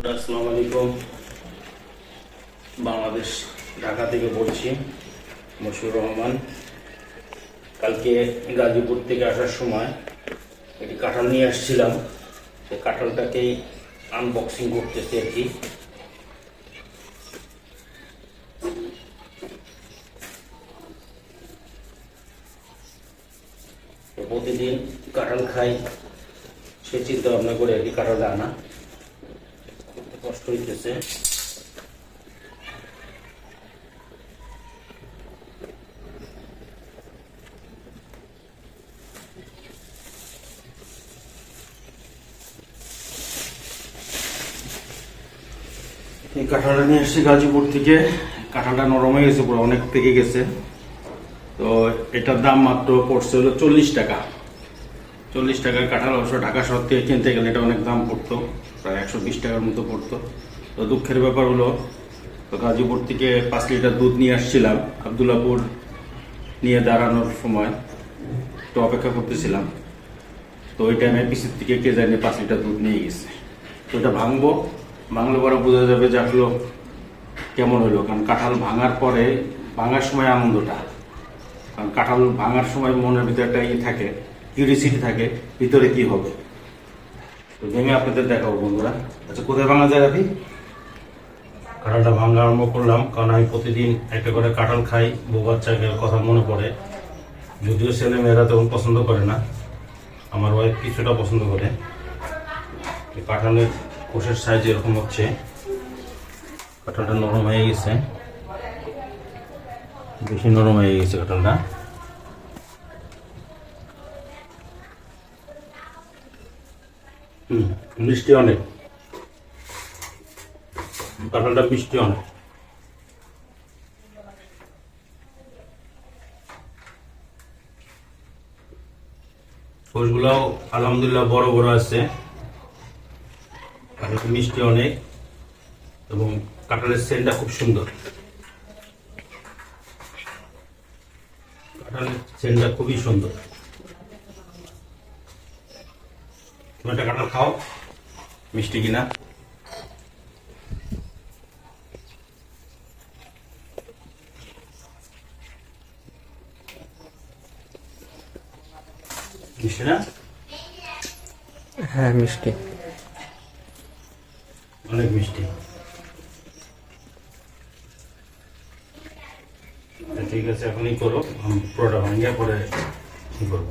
আসসালামু আলাইকুম। বাংলাদেশ, ঢাকা থেকে বলছি, মশিউর রহমান। কালকে গাজীপুর থেকে আসার সময় একটি কাঁঠাল নিয়ে আসছিলাম। সেই কাঁঠালটাকেই আনবক্সিং করতেছি আর কি। প্রতিদিন কাঁঠাল খাই, সে চিন্তা ভাবনা করে আর কি কাঁঠালটা আনা। হইতেছে এই কাঁঠালটা নিয়ে এসেছি গাজীপুর থেকে। কাঁঠালটা নরম হয়ে গেছে পুরো, অনেক থেকে গেছে। তো এটার দাম মাত্র পড়ছে হলো চল্লিশ টাকা। চল্লিশ টাকার কাঁঠাল অবশ্য ঢাকা শহর থেকে কিনতে গেলে এটা অনেক দাম পড়তো, প্রায় একশো বিশ টাকার মতো পড়তো। তো দুঃখের ব্যাপার হলো, তো গাজীপুর থেকে পাঁচ লিটার দুধ নিয়ে আসছিলাম, আবদুল্লাপুর নিয়ে দাঁড়ানোর সময়। তো অপেক্ষা করতেছিলাম, তো ওই টাইমে পিসির থেকে কে জানি পাঁচ লিটার দুধ নিয়ে গেছে। তো এটা ভাঙবো, ভাঙলে পরে বোঝা যাবে যে আসলো কেমন হলো, কারণ কাঁঠাল ভাঙার পরে ভাঙার সময় আনন্দটা, কারণ কাঁঠাল ভাঙার সময় মনের ভিতরে একটা ইয়ে থাকে কিউরিসিটি থাকে, ভিতরে কি হবে? তো ভেঙে আপনাদের দেখাবো বন্ধুরা। আচ্ছা কোথায় ভাঙা যায় আপনি কাঁঠালটা ভাঙা আরম্ভ করলাম, কারণ আমি প্রতিদিন একটা করে কাঁঠাল খাই, বউ বাচ্চাকে কথা মনে পড়ে। যদিও ছেলে মেয়েরা তেমন পছন্দ করে না, আমার ওয়াইফ কিছুটা পছন্দ করে। কাঁঠালের কোষের সাইজ এরকম হচ্ছে। কাঁঠালটা নরম হয়ে গেছে। বেশি নরম হয়ে গেছে কাঁঠালটা। মিষ্টি অনেক। কাঁঠালটা মিষ্টি অনেক। কোষগুলাও আলহামদুলিল্লাহ বড় বড় আছে। মিষ্টি অনেক এবং কাঁঠালের সেন্টটা খুব সুন্দর। কাঁঠালের সেন্টটা খুবই সুন্দর। তুমি একটা কাঁঠাল খাও মিষ্টি কিনা। মিষ্টি না? হ্যাঁ মিষ্টি। অনেক মিষ্টি। আচ্ছা, ঠিক আছে এখনই করো। পুরোটা ভাঙিয়ে পরে কি করব?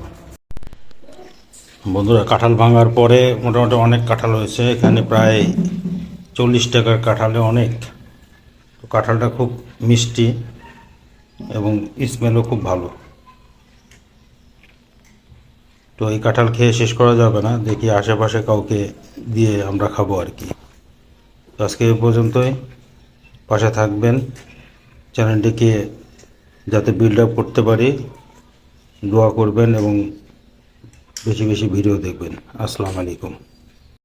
বন্ধুরা, কাঁঠাল ভাঙার পরে মোটামুটি অনেক কাঁঠাল হয়েছে। এখানে প্রায় চল্লিশ টাকার কাঁঠালে অনেক। তো কাঁঠালটা খুব মিষ্টি এবং স্মেলও খুব ভালো। তো এই কাঁঠাল খেয়ে শেষ করা যাবে না, দেখি আশেপাশে কাউকে দিয়ে আমরা খাব আর কি। আজকে এ পর্যন্তই। পাশে থাকবেন। চ্যানেলটিকে যাতে বিল্ড আপ করতে পারি, দোয়া করবেন এবং বেশি বেশি ভিডিও দেখবেন। আসসালামু আলাইকুম।